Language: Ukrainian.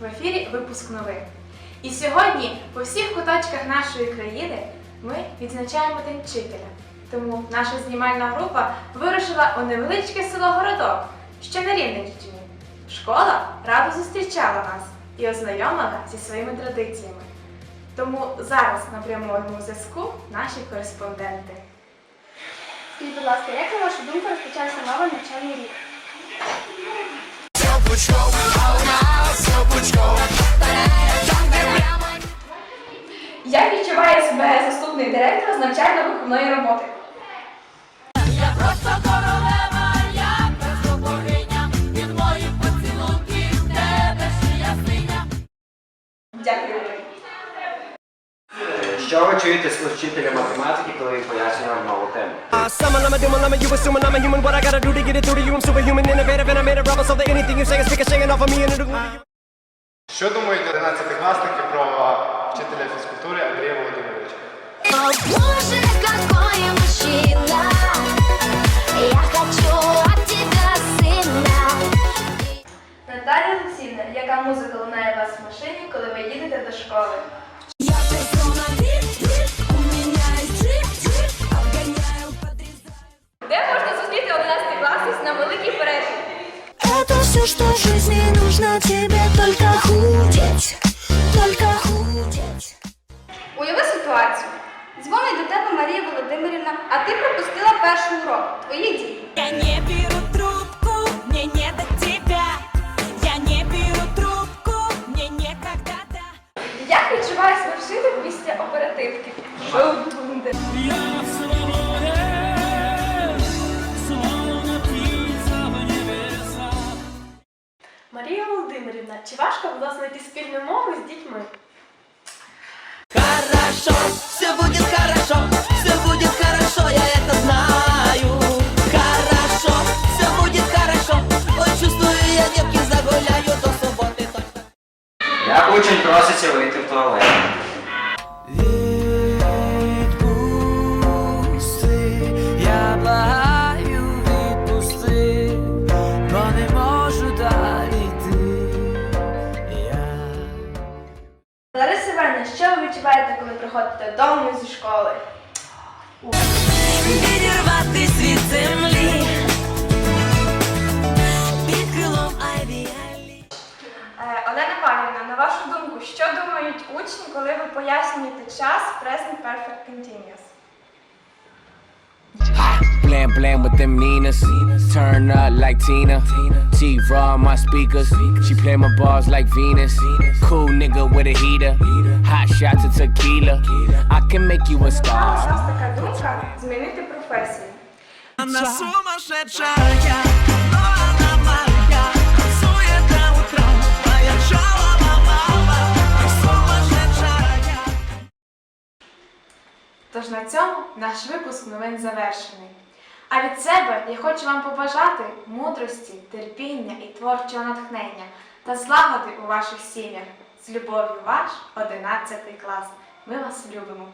В ефірі випуск новин. І сьогодні по всіх куточках нашої країни ми відзначаємо День вчителя. Тому наша знімальна група вирушила у невеличке село Городок, що на Рівненщині. Школа радо зустрічала нас і ознайомила зі своїми традиціями. Тому зараз на прямому зв'язку наші кореспонденти. Скажіть, будь ласка, як на вашу думку розпочався новий навчальний рік? Як відчуває себе заступник директора з навчально-виховної роботи? Я просто королева, я просто богиня, від моїх поцілунків тебе шия синя. Дякую. Що ви чуєте з вчителя математики, коли він пояснює вам нову тему? Uh, summon, I'm a doom, I'm a you assuming I'm a human. What I gotta do to get it through to you? I'm superhuman, innovative, and I made a rubber so that anything you say is ricocheting off of me and it'll you. Що думають 11-класники про вчителя фізкультури Андрія Володимировича? О боже, какой мужчина Я хочу от тебя сына Наталя Олексійовна, яка музика лунає у вас в машині, коли ви їдете до школи? 11 класів на великій перерві? Это все, что в жизни нужно тебе Только худеть, только худеть Уяви ситуацію. Дзвонить до тебе Марія Володимирівна, а ти пропустила перший урок. Твої дії. Я не беру трубку, мне не до тебя. Я не беру трубку, мне некогда да. Як відчуває себе вчитель після оперативки? Шоу-тундер. Чи важко було знайти спільну мову з дітьми? Хорошо, все будет хорошо, все будет хорошо, я это знаю. Хорошо, все будет хорошо, ой, чувствую я девки загуляю до субботы точно. Як учень проситься вийти в туалет? Лариса Івановна, що ви відчуваєте, коли приходите додому зі школи? Відірватись від землі. Під крилом авіалі. Е, Олена Павлівна, на вашу думку, що думають учні, коли ви пояснюєте час Present Perfect Continuous? Blam blam with them Ninas. Turn up like Tina. T raw my speakers. She play my bars like Venus. Cool nigga with a heater. Hot shot to tequila. I can make you a У нас star. така думка змінити професію. Она сумасшедшая, Тож на цьому наш випуск новин завершений. А від себе я хочу вам побажати мудрості, терпіння і творчого натхнення та злагоди у ваших сім'ях. З любов'ю ваш 11 клас. Ми вас любимо!